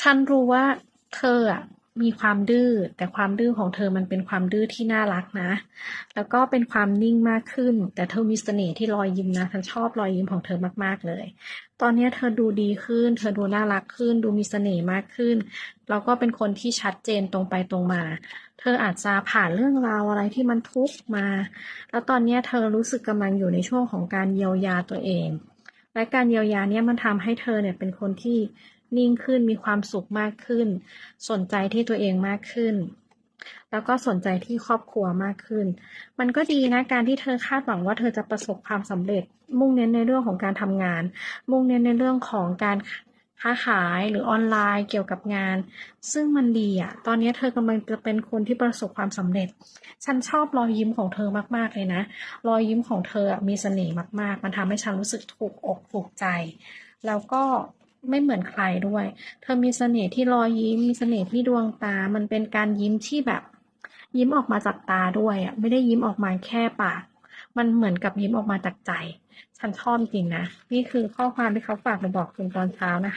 ฉันรู้ว่าเธออะมีความดื้อแต่ความดื้อของเธอมันเป็นความดื้อที่น่ารักนะ แล้วก็เป็นความนิ่งมากขึ้น แต่เธอมีเสน่ห์ที่รอยยิ้มนะฉันชอบรอยยิ้มของเธอมากๆเลย ตอนนี้เธอดูดีขึ้น เธอดูน่ารักขึ้น ดูมีเสน่ห์มากขึ้น แล้วก็เป็นคนที่ชัดเจนตรงไปตรงมา เธออาจจะผ่านเรื่องราวอะไรที่มันทุกข์มา แล้วตอนนี้เธอรู้สึกกำลังอยู่ในช่วงของการเยียวยาตัวเอง และการเยียวยาเนี่ยมันทำให้เธอเนี่ยเป็นคนที่นิ่งขึ้นมีความสุขมากขึ้น สนใจที่ตัวเองมากขึ้น แล้วก็สนใจที่ครอบครัวมากขึ้น มันก็ดีนะการที่เธอคาดหวังว่าเธอจะประสบความสำเร็จ มุ่งเน้นในเรื่องของการทำงาน มุ่งเน้นในเรื่องของการ ค้าขายหรือออนไลน์เกี่ยวกับงาน ซึ่งมันดีอะตอนนี้เธอกำลังจะเป็นคนที่ประสบความสำเร็จ ฉันชอบรอยยิ้มของเธอมากๆเลยนะ รอยยิ้มของเธอมีเสน่ห์มากๆ มันทำให้ฉันรู้สึกถูกอกถูกใจ แล้วก็ไม่เหมือนใครด้วย เธอมีเสน่ห์ที่รอยยิ้ม มีเสน่ห์ที่ดวงตา มันเป็นการยิ้มที่แบบ ยิ้มออกมาจากตาด้วยอะ ไม่ได้ยิ้มออกมาแค่ปาก มันเหมือนกับยิ้มออกมาจากใจ ฉันชอบจริงนะ นี่คือข้อความที่เขาฝากมาบอกคุณตอนเช้านะคะ